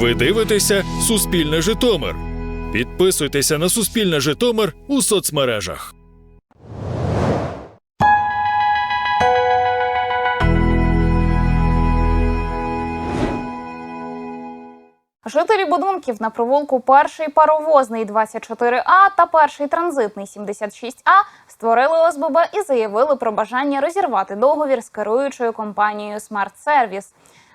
Ви дивитеся Суспільне Житомир. Підписуйтеся на Суспільне Житомир у соцмережах. Жителі будинків на провулку перший паровозний 24А та перший транзитний 76А створили ОСББ і заявили про бажання розірвати договір з керуючою компанією Smart Service.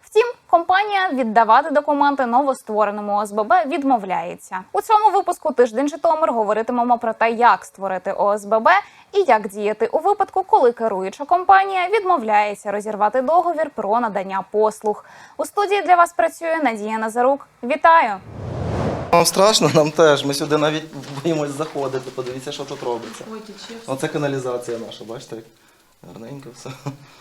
Втім, компанія віддавати документи новоствореному ОСББ відмовляється. У цьому випуску тиждень Житомир говоритимемо про те, як створити ОСББ і як діяти у випадку, коли керуюча компанія відмовляється розірвати договір про надання послуг. У студії для вас працює Надія Назарук. Вітаю! Вам страшно, нам теж. Ми сюди навіть боїмось заходити. Подивіться, що тут робиться. Оце каналізація наша, бачите, гарненько все.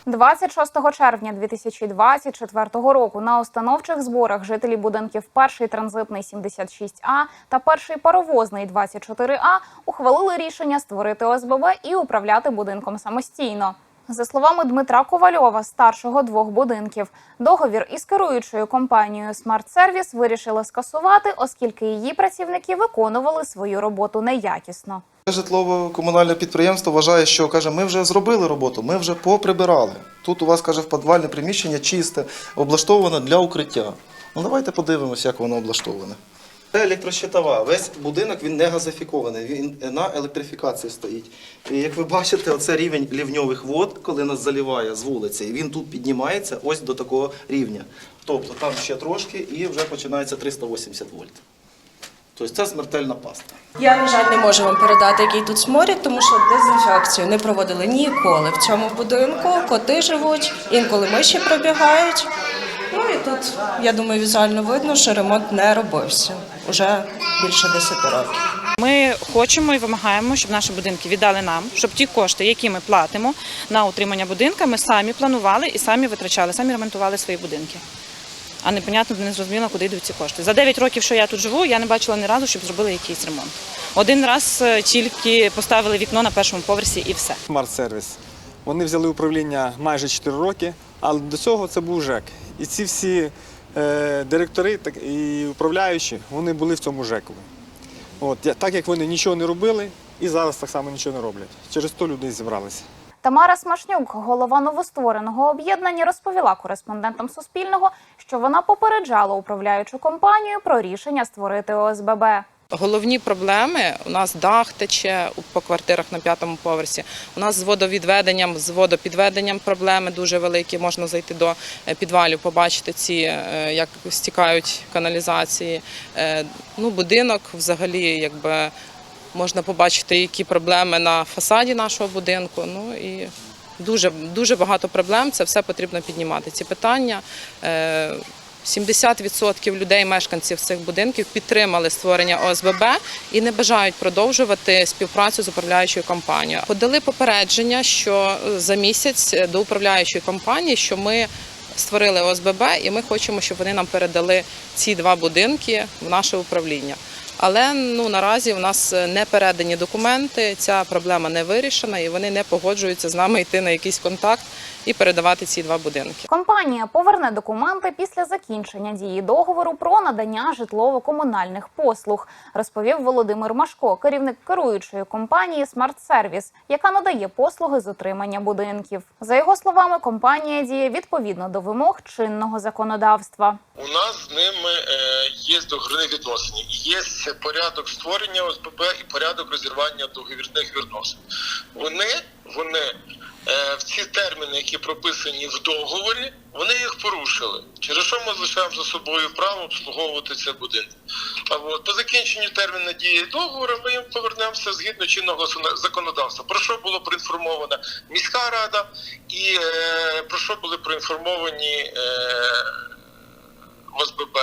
26 червня 2024 року на установчих зборах жителі будинків перший транзитний 76А та перший паровозний 24А ухвалили рішення створити ОСББ і управляти будинком самостійно. За словами Дмитра Ковальова, старшого двох будинків, договір із керуючою компанією Service вирішили скасувати, оскільки її працівники виконували свою роботу неякісно. Житлово-комунальне підприємство вважає, що каже, ми вже зробили роботу, ми вже поприбирали. Тут у вас каже, в підвальне приміщення чисте, облаштоване для укриття. Ну давайте подивимося, як воно облаштоване. Це електрощитова. Весь будинок він не газифікований, він на електрифікації стоїть. І як ви бачите, оце рівень лівньових вод, коли нас заливає з вулиці, і він тут піднімається ось до такого рівня. Тобто там ще трошки і вже починається 380 вольт. Тобто це смертельна паста. Я, на жаль, не можу вам передати, який тут сморід, тому що дезінфекцію не проводили ніколи в цьому будинку. Коти живуть, інколи миші пробігають. Ну і тут, я думаю, візуально видно, що ремонт не робився уже більше 10 років. Ми хочемо і вимагаємо, щоб наші будинки віддали нам, щоб ті кошти, які ми платимо на утримання будинка, ми самі планували і самі витрачали, самі ремонтували свої будинки. А непонятно, не зрозуміло, куди йдуть ці кошти. За 9 років, що я тут живу, я не бачила ні разу, щоб зробили якийсь ремонт. Один раз е, тільки поставили вікно на першому поверсі і все. Смарт сервіс. Вони взяли управління майже 4 роки, але до цього це був ЖЕК. І ці всі е, директори так, і управляючі вони були в цьому ЖЕКу. От, так як вони нічого не робили, і зараз так само нічого не роблять. Через то люди і зібралися. Тамара Смашнюк, голова новоствореного об'єднання, розповіла кореспондентам Суспільного, що вона попереджала управляючу компанію про рішення створити ОСББ. Головні проблеми у нас дах тече по квартирах на п'ятому поверсі. У нас з водовідведенням, з водопідведенням проблеми дуже великі. Можна зайти до е, підвалів, побачити ці, е, як стікають каналізації. Е, Ну, будинок взагалі, якби можна побачити, які проблеми на фасаді нашого будинку. Ну і дуже, дуже багато проблем. Це все потрібно піднімати. Ці питання. Е, 70% людей, мешканців цих будинків, підтримали створення ОСББ і не бажають продовжувати співпрацю з управляючою компанією. Подали попередження, що за місяць до управляючої компанії, що ми створили ОСББ, і ми хочемо, щоб вони нам передали ці два будинки в наше управління. Але ну наразі в нас не передані документи. Ця проблема не вирішена, і вони не погоджуються з нами йти на якийсь контакт і передавати ці два будинки. Компанія поверне документи після закінчення дії договору про надання житлово-комунальних послуг, розповів Володимир Машко, керівник керуючої компанії Smart Service, яка надає послуги з утримання будинків. За його словами, компанія діє відповідно до вимог чинного законодавства. У нас з ними є договірні відносини. Є порядок створення ОСББ і порядок розірвання договірних відносин. Вони, вони е, в ці терміни, які прописані в договорі, вони їх порушили. Через що ми залишаємо за собою право обслуговувати цей будинок. А от по закінченню терміну дії договору ми їм повернемося згідно чинного законодавства. Про що було проінформована міська рада і е, про що були проінформовані. Е, ОСББ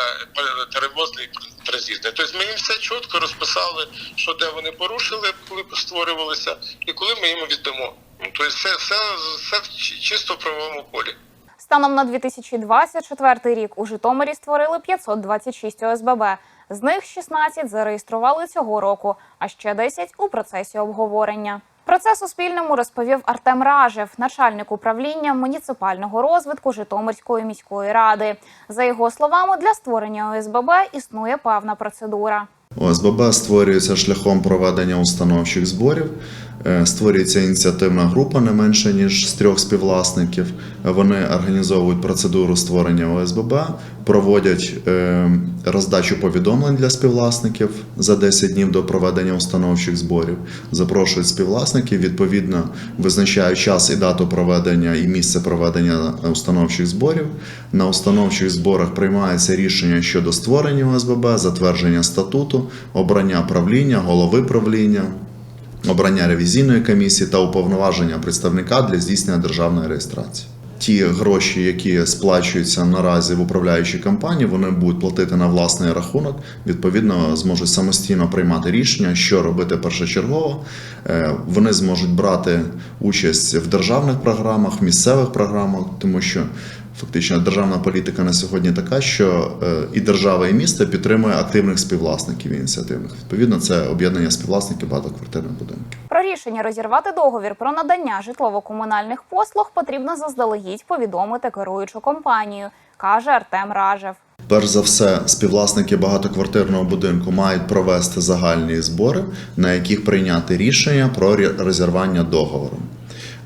перевозний транзитний. Тобто ми їм все чітко розписали, що де вони порушили, коли створювалися, і коли ми їм віддамо. Тобто все, все, все в чисто правовому полі. Станом на 2024 рік у Житомирі створили 526 ОСББ. З них 16 зареєстрували цього року, а ще 10 у процесі обговорення. Про це Суспільному розповів Артем Ражев, начальник управління муніципального розвитку Житомирської міської ради. За його словами, для створення ОСББ існує певна процедура. ОСББ створюється шляхом проведення установчих зборів. Е, Створюється ініціативна група не менше ніж з трьох співвласників. Вони організовують процедуру створення ОСББ, проводять е, роздачу повідомлень для співвласників за 10 днів до проведення установчих зборів. Запрошують співвласників, відповідно визначають час і дату проведення і місце проведення установчих зборів. На установчих зборах приймається рішення щодо створення ОСББ, затвердження статуту, обрання правління, голови правління, обрання ревізійної комісії та уповноваження представника для здійснення державної реєстрації. Ті гроші, які сплачуються наразі в управляючій компанії, вони будуть платити на власний рахунок. Відповідно, зможуть самостійно приймати рішення, що робити першочергово. Е, Вони зможуть брати участь в державних програмах, місцевих програмах, тому що фактично державна політика на сьогодні така, що е, і держава, і місто підтримує активних співвласників ініціативних. Відповідно, це об'єднання співвласників багатоквартирних будинків. Про рішення розірвати договір про надання житлово-комунальних послуг потрібно заздалегідь повідомити керуючу компанію, каже Артем Ражев. Перш за все, співвласники багатоквартирного будинку мають провести загальні збори, на яких прийняти рішення про розірвання договору.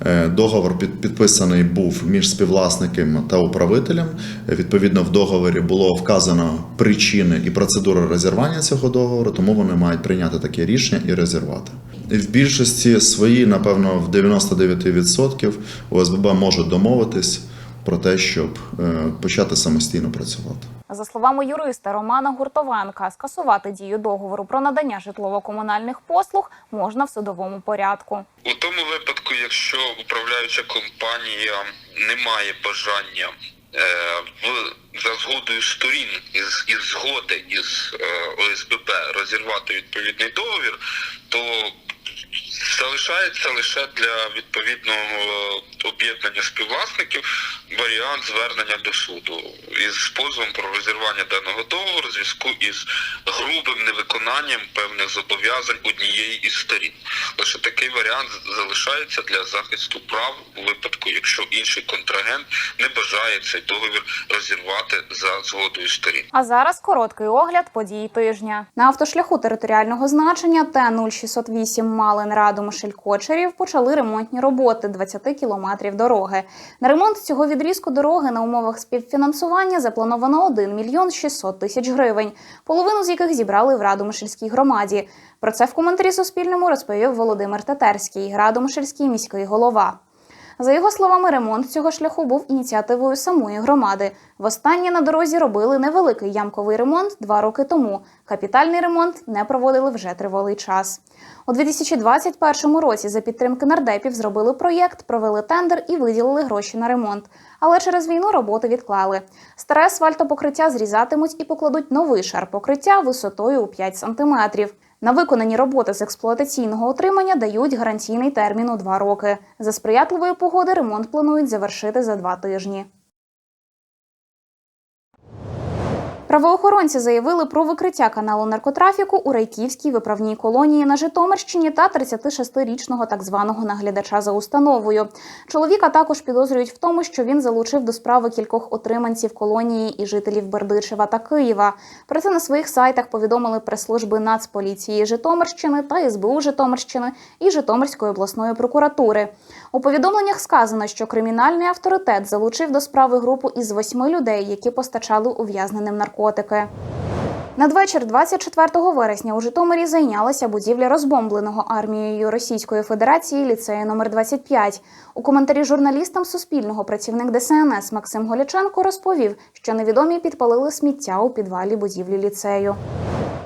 Е, Договор під- підписаний був між співвласником та управителем. Е, Відповідно, в договорі було вказано причини і процедура розірвання цього договору, тому вони мають прийняти таке рішення і розірвати. В більшості свої, напевно, в 99% ОСББ можуть домовитись про те, щоб е, почати самостійно працювати. За словами юриста Романа Гуртовенка, скасувати дію договору про надання житлово-комунальних послуг можна в судовому порядку. Тому випадку, якщо управляюча компанія не має бажання е, в за згодою сторін із, із згоди із е, ОСББ розірвати відповідний договір, то залишається лише для відповідного об'єднання співвласників варіант звернення до суду із позовом про розірвання даного договору в зв'язку із грубим невиконанням певних зобов'язань однієї із сторін. Лише такий варіант залишається для захисту прав у випадку, якщо інший контрагент не бажає цей договір розірвати за згодою сторін. А зараз короткий огляд подій тижня. На автошляху територіального значення Т-0608 Малин Радом Кочерів почали ремонтні роботи 20 кілометрів дороги. На ремонт цього відрізку дороги на умовах співфінансування заплановано 1 мільйон 600 тисяч гривень, половину з яких зібрали в Радомишльській громаді. Про це в коментарі Суспільному розповів Володимир Татерський, Радомишльський міський голова. За його словами, ремонт цього шляху був ініціативою самої громади. Востаннє на дорозі робили невеликий ямковий ремонт два роки тому. Капітальний ремонт не проводили вже тривалий час. У 2021 році за підтримки нардепів зробили проєкт, провели тендер і виділили гроші на ремонт. Але через війну роботи відклали. Старе асфальтопокриття зрізатимуть і покладуть новий шар покриття висотою у 5 сантиметрів. На виконані роботи з експлуатаційного отримання дають гарантійний термін у два роки. За сприятливої погоди ремонт планують завершити за два тижні. Правоохоронці заявили про викриття каналу наркотрафіку у Райківській виправній колонії на Житомирщині та 36-річного так званого наглядача за установою. Чоловіка також підозрюють в тому, що він залучив до справи кількох отриманців колонії і жителів Бердичева та Києва. Про це на своїх сайтах повідомили прес-служби Нацполіції Житомирщини та СБУ Житомирщини і Житомирської обласної прокуратури. У повідомленнях сказано, що кримінальний авторитет залучив до справи групу із восьми людей, які постачали ув'язненим наркотики. Надвечір 24 вересня у Житомирі зайнялася будівля розбомбленого армією Російської Федерації ліцею номер 25. У коментарі журналістам Суспільного працівник ДСНС Максим Голяченко розповів, що невідомі підпалили сміття у підвалі будівлі ліцею.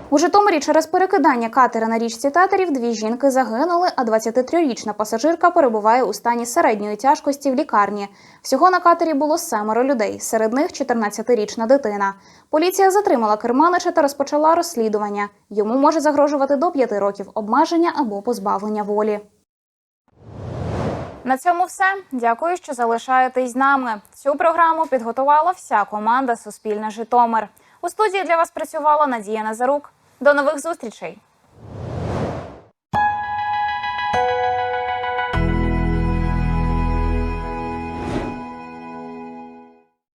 У Житомирі через перекидання катера на річці Татарів дві жінки загинули, а 23-річна пасажирка перебуває у стані середньої тяжкості в лікарні. Всього на катері було семеро людей, серед них 14-річна дитина. Поліція затримала керманича та розпочала розслідування. Йому може загрожувати до 5 років обмеження або позбавлення волі. На цьому все. Дякую, що залишаєтесь з нами. Цю програму підготувала вся команда Суспільне Житомир. У студії для вас працювала Надія Назарук. До нових зустрічей.